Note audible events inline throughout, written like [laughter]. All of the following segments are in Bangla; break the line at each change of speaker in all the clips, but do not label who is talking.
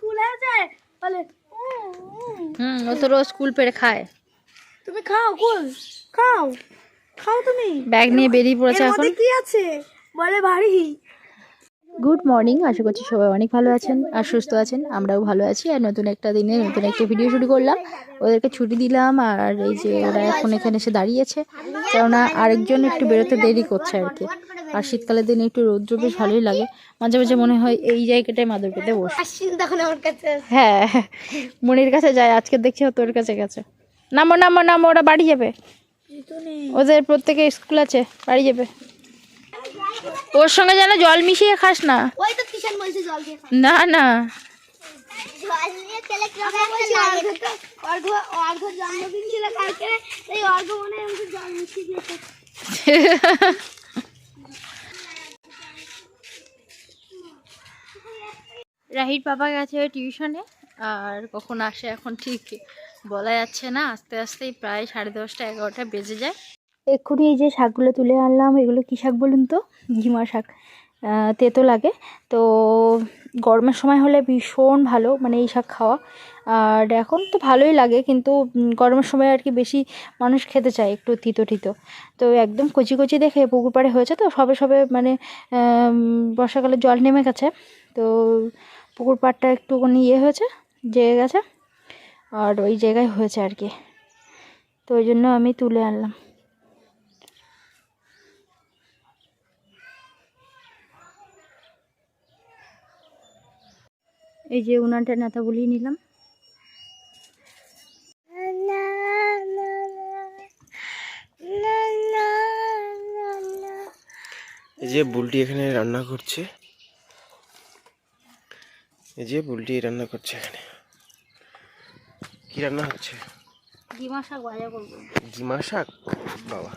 আছে কুল আছে বলে।
হুম ও তো রোজ স্কুল পেরে খায়।
তুমি খাও কুল খাও খাও তুমি।
ব্যাগ নিয়ে বেরিয়ে পড়েছে এখন?
কি আছে? বলে ভারী।
গুড মর্নিং আশা করছি সবাই অনেক ভালো আছেন আর সুস্থ আছেন। আমরাও ভালো আছি আর নতুন একটা দিনে নতুন একটা ভিডিও শুরু করলাম। ওদেরকে ছুটি দিলাম আর এই যে ওরা এখন এখানে এসে দাঁড়িয়েছে কেননা আরেকজন একটু বেরোতে দেরি করছে আর কি। আর শীতকালের দিনে একটু রৌদ্র বেশ ভালোই লাগে। মাঝে মাঝে মনে হয় এই জায়গাটায় মাদুর পেতে বস
তখন আমার কাছে
হ্যাঁ মনির কাছে যায় আজকে দেখছি তোর কাছে গেছে। নামো নামো নামো ওরা বাড়ি যাবে। ওদের প্রত্যেকে স্কুল আছে বাড়ি যাবে। ওর সঙ্গে যেন জল মিশিয়ে খাস না। না না।
জল নিয়ে খেলে কি অর্ঘ অর্ঘ জন্মদিন ছিল কালকে। জল মিশিয়ে [laughs]
রাহির বাবা গেছে টিউশনে আর কখন আসে এখন ঠিক বলা যাচ্ছে না, আস্তে আস্তেই প্রায় সাড়ে দশটা এগারোটা বেজে যায়। এক্ষুনি এই যে শাকগুলো তুলে আনলাম, এগুলো কী শাক বলুন তো? ঘিমা শাক। তেতো লাগে। তো গরমের সময় হলে ভীষণ ভালো মানে এই শাক খাওয়া। আর এখন তো ভালোই লাগে, কিন্তু গরমের সময় আর কি বেশি মানুষ খেতে চায় একটু তিতো তিতো তো একদম কচি কচি দেখে পুকুর পাড়ে হয়েছে তো, সবে সবে মানে বর্ষাকালে জল নেমে গেছে। তো পুকুর পাড়টা একটুখানি ইয়ে হয়েছে, জেগে গেছে, আর ওই জায়গায় হয়েছে আর কি। তো ওই জন্য আমি তুলে আনলাম। এই যে উনানটা নেতা বলিয়ে নিলাম।
এই যে বুলটি এখানে রান্না করছে। এই যে বুলটি রান্না করছে এখানে। কি রান্না হচ্ছে?
ডিমা শাক ভাজা করব।
গিমা শাক? বাবা।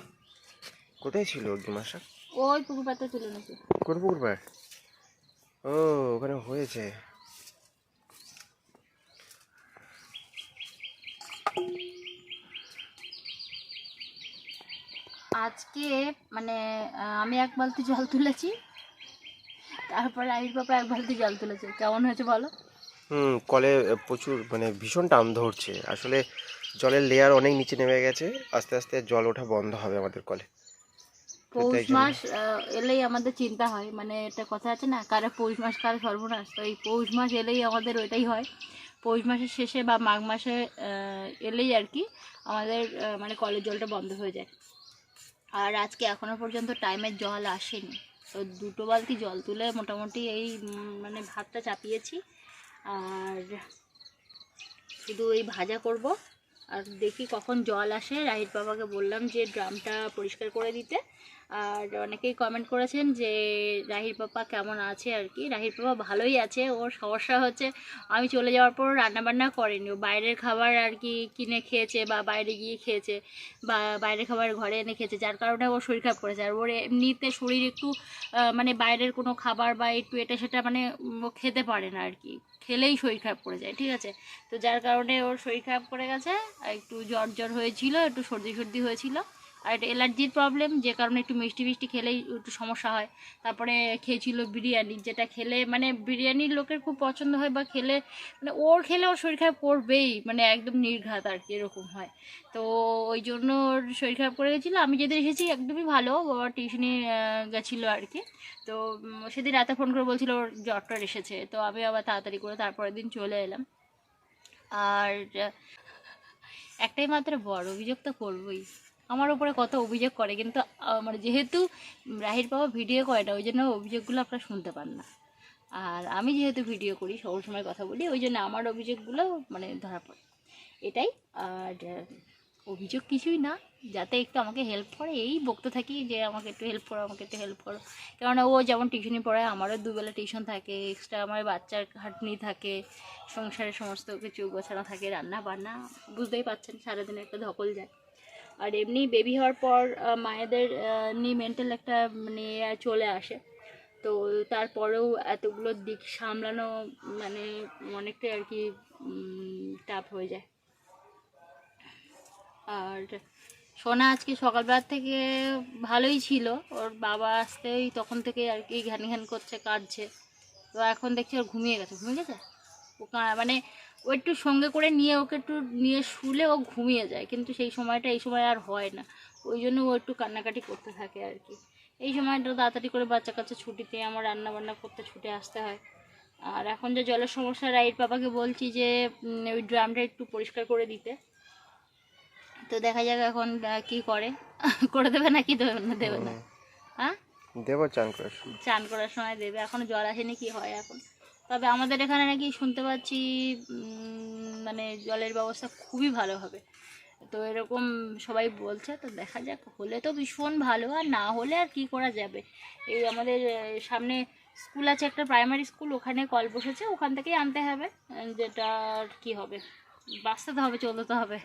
কোথায় ছিল গিমা শাক?
ওই পুকুর পাতে তুলে নিয়েছি
কোন পুকুর পাড়? ও ওখানে হয়েছে।
আজকে মানে আমি এক বালতি জল তুলেছি। তারপরে আইর বাবা এক বালতি জল তুলেছে। কেমন হয়েছে বলো?
হুম কলে প্রচুর মানে ভীষণ টান ধরছে। আসলে জলের লেয়ার অনেক নিচে নেমে গেছে আস্তে আস্তে জল ওঠা বন্ধ হবে আমাদের কলে।
পৌষ মাস এলেই আমাদের চিন্তা হয় মানে একটা কথা আছে না কারা পৌষ মাস কারা সর্বনাশ। তো এই পৌষ মাস এলেই আমাদের ওইটাই হয়। পৌষ মাসের শেষে বা মাঘ মাসে এলেই আর কি আমাদের মানে কলের জলটা বন্ধ হয়ে যায়। আর আজকে এখনও পর্যন্ত টাইমের জল আসেনি। দুটো বালতি জল তুলে মোটামুটি এই মানে ভাতটা চাপিয়েছি। আর শুধু এই ভাজা করব। আর দেখি কখন জল আসে। রাহিত বাবাকে বললাম যে ড্রামটা পরিষ্কার করে দিতে। আর অনেকেই কমেন্ট করেছেন যে রাহির পাপা কেমন আছে আর কি? রাহির পাপা ভালোই আছে, ওর সমস্যা হচ্ছে আমি চলে যাওয়ার পর রান্নাবান্না করেনি। ও বাইরের খাবার আর কি কিনে খেয়েছে বা বাইরে গিয়ে খেয়েছে বা বাইরের খাবার ঘরে এনে খেয়েছে, যার কারণে ওর শরীর খারাপ করেছে। আর ওর এমনিতে শরীর একটু মানে বাইরের কোনো খাবার বা একটু এটা সেটা মানে ও খেতে পারে না আর কি। খেলেই শরীর খারাপ করে যায়, ঠিক আছে? তো যার কারণে ওর শরীর খারাপ করে গেছে একটু জ্বর জ্বর হয়েছিল, একটু সর্দি সর্দি হয়েছিল। আর এটা অ্যালার্জির প্রবলেম যে কারণে একটু মিষ্টি মিষ্টি খেলেই একটু সমস্যা হয়। তারপরে খেয়েছিল বিরিয়ানি, যেটা খেলে মানে বিরিয়ানির লোকের খুব পছন্দ হয় বা খেলে মানে ওর খেলে ওর শরীর খারাপ করবেই মানে একদম নির্ঘাত আর কি, এরকম হয়। তো ওই জন্য ওর শরীর খারাপ করে গেছিল। আমি যেদিন এসেছি একদমই ভালো বাবা টিউশনি গেছিল আর কি। তো সেদিন রাতে ফোন করে বলছিল ওর জ্বর টর এসেছে। তো আমি আবার তাড়াতাড়ি করে তারপরের দিন চলে এলাম। আর একটাই মাত্র বড় অভিযোগ তো করবই। আমার উপরে কত অভিযোগ করে, কিন্তু মানে যেহেতু রাহির বাবা ভিডিও করে না, ওই জন্য অভিযোগগুলো আপনারা শুনতে পান না। আর আমি যেহেতু ভিডিও করি সব সময় কথা বলি, ওই জন্য আমার অভিযোগগুলো মানে ধরা পড়ে। এটাই, আর অভিযোগ কিছুই না, যাতে একটু আমাকে হেল্প করে। এই বকতে থাকি যে, আমাকে একটু হেল্প করো, আমাকে একটু হেল্প করো। কেননা ও যেমন টিউশনি পড়ায়, আমারও দুবেলা টিউশন থাকে এক্সট্রা আমার বাচ্চার খাটনি থাকে, সংসারের সমস্ত কিছু গোছানো থাকে রান্না বান্না বুঝতেই পারছেন, সারাদিন একটা ধকল যায়। আর এমনি বেবি হওয়ার পর মায়েদের নিয়ে মেন্টাল একটা মানে চলে আসে। তো তারপরেও এতগুলো দিক সামলানো মানে অনেকটাই আর কি টাফ হয়ে যায়। আর সোনা আজকে সকালবেলা থেকে ভালোই ছিল। ওর বাবা আসতেই তখন থেকে আর কি ঘ্যান ঘ্যান করছে, কাঁদছে। তো এখন দেখছি ওর ঘুমিয়ে গেছে। ঘুমিয়ে গেছে? ও মানে ও একটু সঙ্গে করে নিয়ে ওকে একটু নিয়ে শুলে ও ঘুমিয়ে যায়। কিন্তু সেই সময়টা এই সময় আর হয় না। ওই জন্য ও একটু কান্নাকাটি করতে থাকে আর কি। এই সময়টা তাড়াতাড়ি করে বাচ্চা কাচ্চা ছুটিতে আমার রান্না বান্না করতে ছুটে আসতে হয়। আর এখন যে জলের সমস্যা রাইট পাপাকে বলছি যে ওই ড্রামটা একটু পরিষ্কার করে দিতে। তো দেখা যাক এখন কি করে। [laughs] করে দেবে না কি দেবে না? দেবে না। হ্যাঁ?
দেবো চান করার শুধু।
চান করার সময় দেবে। এখনও জল আসেনি কি হয় এখন? তবে আমাদের এখানে নাকি শুনতে পাচ্ছি মানে জলের ব্যবস্থা খুবই ভালো হবে। তো এরকম সবাই বলছে, তো দেখা যাক, হলে তো ভীষণ ভালো, আর না হলে আর কি করা যাবে? এই আমাদের সামনে স্কুল আছে, একটা প্রাইমারি স্কুল ওখানে কল বসেছে, ওখান থেকেই আনতে হবে, যেটা আর কি হবে? বাঁচতে তো হবে, চলতে তো হবে।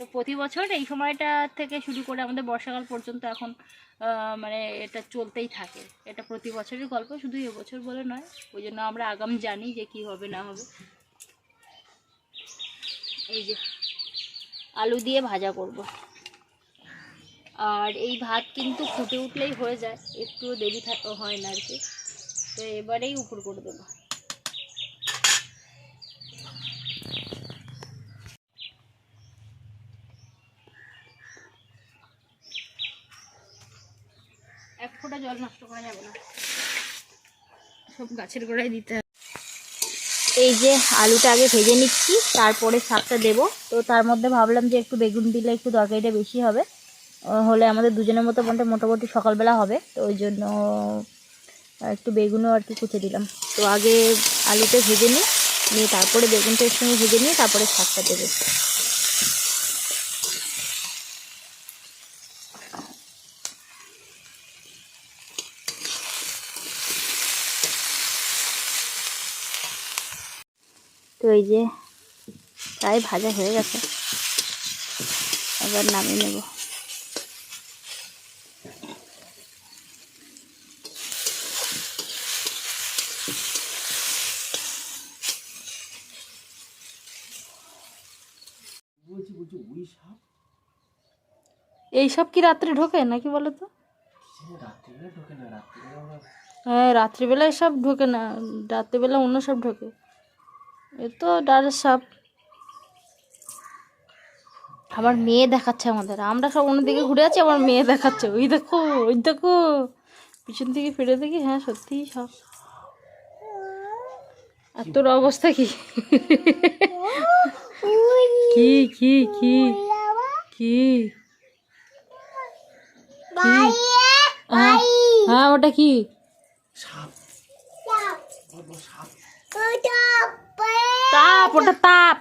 তো প্রতি বছর এই সময়টা থেকে শুরু করে আমাদের বর্ষাকাল পর্যন্ত এখন মানে এটা চলতেই থাকে। এটা প্রতি বছরের গল্প, শুধু এবছর বলে নয়, ওই জন্য আমরা আগাম জানি যে কি হবে, না হবে। এই যে আলু দিয়ে ভাজা করব। আর এই ভাত কিন্তু ফুটে উঠলেই হয়ে যায়, একটুও দেরি হয় না আর কি। তো এবারেই উপর করে দেবো এক ফোঁটা জল নষ্ট করা যাবে না। সব গাছের গোড়ায় দিতে এই যে আলুটা আগে ভেজে নিচ্ছি, তারপরে শাকটা দেবো। তো তার মধ্যে ভাবলাম যে একটু বেগুন দিলে একটু তরকারিটা বেশি হবে। হলে আমাদের দুজনের মতো মোটে মোটামুটি সকালবেলা হবে, তো ওই জন্য একটু বেগুনও আর কি কুচে দিলাম। তো আগে আলুটা ভেজে নিই, নিয়ে তারপরে বেগুনটা এর সঙ্গে ভেজে নিয়ে তারপরে শাকটা দেবো। তো এই যে প্রায় ভাজা হয়ে গেছে। এবার নামিয়ে নেব। এইসব কি রাত্রে ঢোকে নাকি বলো তো হ্যাঁ রাত্রিবেলায় সব ঢোকে না রাত্রিবেলা অন্য সব ঢোকে। এ তো ডালের সাপ। আমার মেয়ে দেখাচ্ছে আমাদের। আমরা সব অন্যদিকে ঘুরে আছি আমার মেয়ে দেখাচ্ছে। ওই দেখো ওই দেখো। পিছন থেকে ফিরে দেখি হ্যাঁ সত্যিই সাপ। আর তোর অবস্থা কি? কি কি কি কি? হ্যাঁ, ওটা কি? তাপ, ওটা তাপ।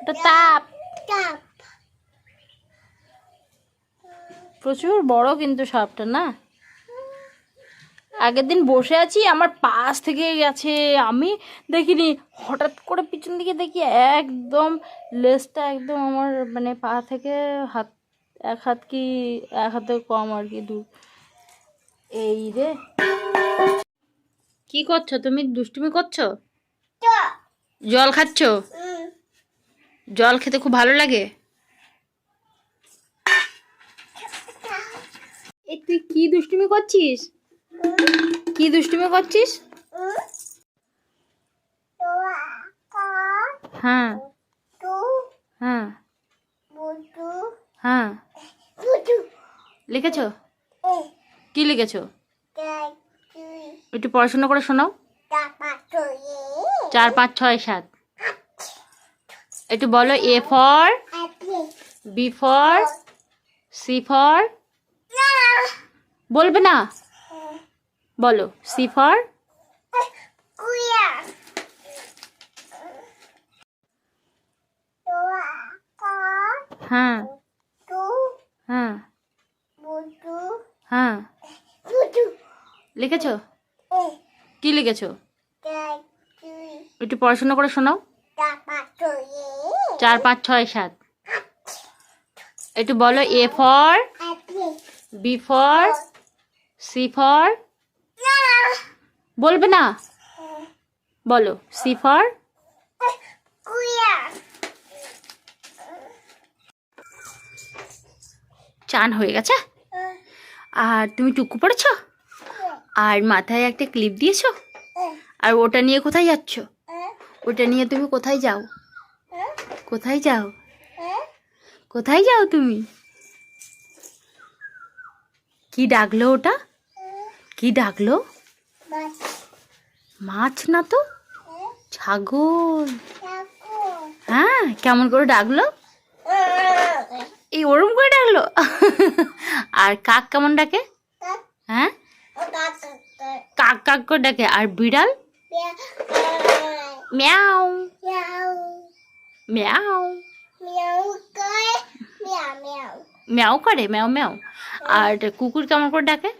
ওটা তাপ। প্রচুর বড় কিন্তু সাপটা, না? আগের দিন বসে আছি, আমার পাশ থেকে গেছে। আমি দেখিনি, হঠাৎ করে পিছন দিকে দেখি একদম লেজটা একদম আমার মানে পা থেকে হাত, এক হাত কি, এক হাতে কম আর কি, দূর। এই রে। কি করছ? তুমি দুষ্টুমি করছ? জল খাচ্ছ? জল খেতে খুব ভালো লাগে? এ তুই কি দুষ্টুমি করছিস? কি দুষ্টুমি করছিস? হ্যাঁ। হ্যাঁ। হ্যাঁ। লিখেছো? কি লিখেছো? একটু পড়াশোনা করে শোনাও। চার, পাঁচ, ছয়, সাত। একটু বলো, A for, B for, C for. বলবে না। বলো, সি ফর। হ্যাঁ। হ্যাঁ। হ্যাঁ। লিখেছো? কি লিখেছো? একটু পড়াশোনা করে শোনাও। চার, পাঁচ, ছয়, সাত। একটু বলো A for, B for, C for. বলবে না। বলো, সি ফর। চান হয়ে গেছে? আর তুমি টুকু পড়েছ? আর মাথায় একটা ক্লিপ দিয়েছ? আর ওটা নিয়ে কোথায় যাচ্ছ? ওটা নিয়ে তুমি কোথায় যাও? কোথায় যাও? কোথায় যাও তুমি? কি ডাকলো ওটা? কি ডাকলো? মাছ। না তো? ছাগল। হ্যাঁ কেমন করে ডাকলো? এই ওরম করে ডাকলো? আর কাক কেমন ডাকে? হ্যাঁ? কাক কাক করে ডাকে। আর বিড়াল। ম্যাও ম্যাও ম্যাও করে ম্যাও ম্যাও আর কুকুর কেমন করে ডাকে?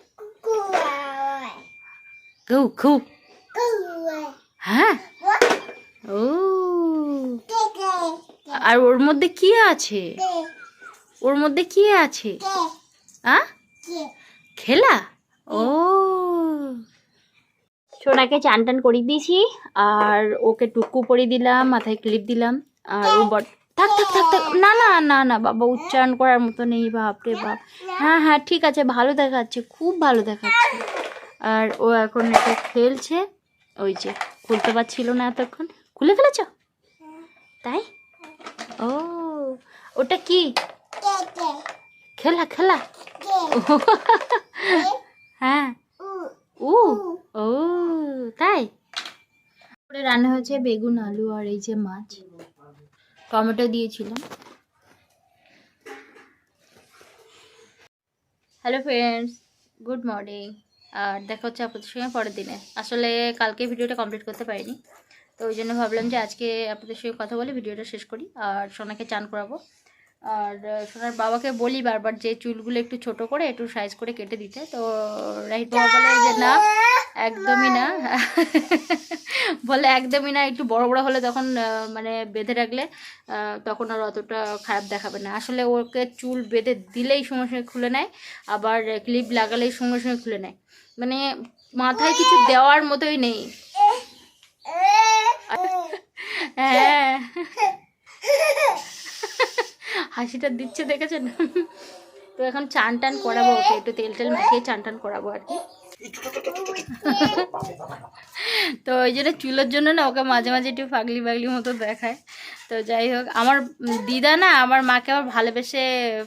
ঘু ঘু হ্যাঁ? ও। আর ওর মধ্যে কি আছে? ওর মধ্যে কি আছে? হ্যাঁ খেলা? ও। সোনাকে চান টান করিয়ে দিয়েছি আর ওকে টুকু পরিয়ে দিলাম মাথায় ক্লিপ দিলাম আর ও বট থাক থাক থাক থাক না না না না বাবা উচ্চারণ করার মতো নেই বাপ রে বাপ। হ্যাঁ হ্যাঁ ঠিক আছে ভালো দেখাচ্ছে খুব ভালো দেখাচ্ছে। আর ও এখন একটু খেলছে ওই যে খুলতে পারছিল না এতক্ষণ। খুলে ফেলেছ? তাই? ও ওটা কি? খেলা খেলা। [laughs] হ্যাঁ। করে রান্না হয়েছে বেগুন, আলু আর এই যে মাছ। টমেটো দিয়েছিলাম। হ্যালো ফ্রেন্ডস গুড মর্নিং আর দেখা হচ্ছে আপনাদের সঙ্গে পরের দিনে। আসলে কালকে ভিডিওটা কমপ্লিট করতে পারিনি। তো ওই জন্য ভাবলাম যে আজকে আপনাদের সঙ্গে কথা বলে ভিডিওটা শেষ করি। আর সোনাকে চান করাবো। আর সোনার বাবাকে বলি বারবার যে চুলগুলো একটু ছোট করে একটু সাইজ করে কেটে দিতে। তো রাহিত বাবা বলে যে না একদমই না। [laughs] বলে একদমই না। একটু বড় বড় হলে তখন মানে বেঁধে রাখলে তখন আর অতটা খারাপ দেখাবে না। আসলে ওকে চুল বেঁধে দিলেই সঙ্গে সঙ্গে খুলে নেয় আবার ক্লিপ লাগালেই সঙ্গে সঙ্গে খুলে নেয়। মানে মাথায় কিছু দেওয়ার মতোই নেই। [laughs] হ্যাঁ। [laughs] হাসিটা দিচ্ছে দেখেছেন? তো এখন চান টান করাবো ওকে, একটু তেল টেল মাখিয়ে চান টান করাবো আর কি। তো ওই জন্য চুলের জন্য না ওকে মাঝে মাঝে একটু পাগলি পাগলি মতো দেখায়। তো যাই হোক, আমার দিদা না আমার মাকে আবার ভালোবেসে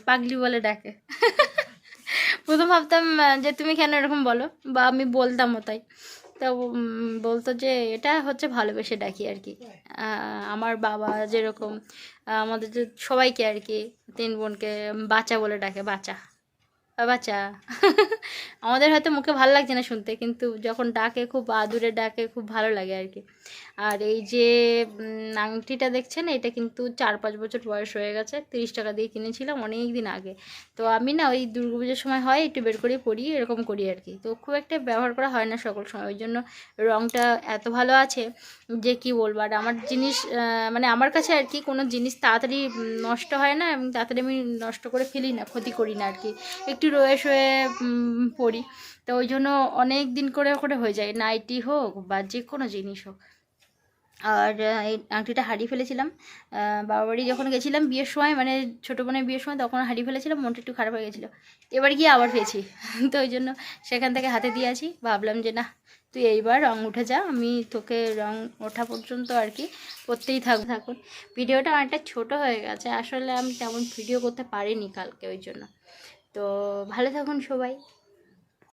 পাগলি বলে ডাকে। প্রথম ভাবতাম যে তুমি কেন এরকম বলো? বা আমি বলতামও তাই। তো বলতো যে এটা হচ্ছে ভালোবেসে ডাকি আর কি। আমার বাবা যেরকম আমাদের যে সবাইকে আর কি তিন বোনকে বাচ্চা বলে ডাকে বাচ্চা বাচ্চা। [laughs] আমাদের হয়তো মুখে ভালো লাগছে না শুনতে, কিন্তু যখন ডাকে খুব আদুরে ডাকে, খুব ভালো লাগে আর কি আর এই যে আংটিটা দেখছেন, এটা কিন্তু চার পাঁচ বছর বয়স হয়ে গেছে, তিরিশ টাকা দিয়ে কিনেছিলাম অনেক দিন আগে। তো আমি না ওই দুর্গাপুজোর সময় হয়, একটু বের করে পরি, এরকম করি আর কি তো খুব একটা ব্যবহার করা হয় না সকল সময়, ওই জন্য রঙটা এত ভালো আছে যে কি বলব? আর আমার জিনিস মানে আমার কাছে আর কি কোনো জিনিস তাড়াতাড়ি নষ্ট হয় না, এবং তাড়াতাড়ি আমি নষ্ট করে ফেলি না, ক্ষতি করি না আর কি একটু রয়ে শয়ে পরি তো ওই জন্য অনেক দিন করে করে হয়ে যায়। নাইটি হোক বা যে কোনো জিনিস হোক। আর এই আংটিটা হারিয়ে ফেলেছিলাম। বাবা বাড়ি যখন গেছিলাম বিয়ের সময় মানে ছোটো বোনের বিয়ের সময়, তখন হারিয়ে ফেলেছিলাম, মনটা একটু খারাপ হয়ে গেছিল। এবার গিয়ে আবার পেয়েছি। [laughs] তো ওই জন্য সেখান থেকে হাতে দিয়ে আছি। ভাবলাম যে, না, তুই এইবার রং উঠে যা। আমি তোকে রং ওঠা পর্যন্ত আর কি করতেই থাক থাকুন। ভিডিওটা অনেকটা ছোট হয়ে গেছে। আসলে আমি তেমন ভিডিও করতে পারিনি কালকে ওই জন্য। তো ভালো থাকুন সবাই।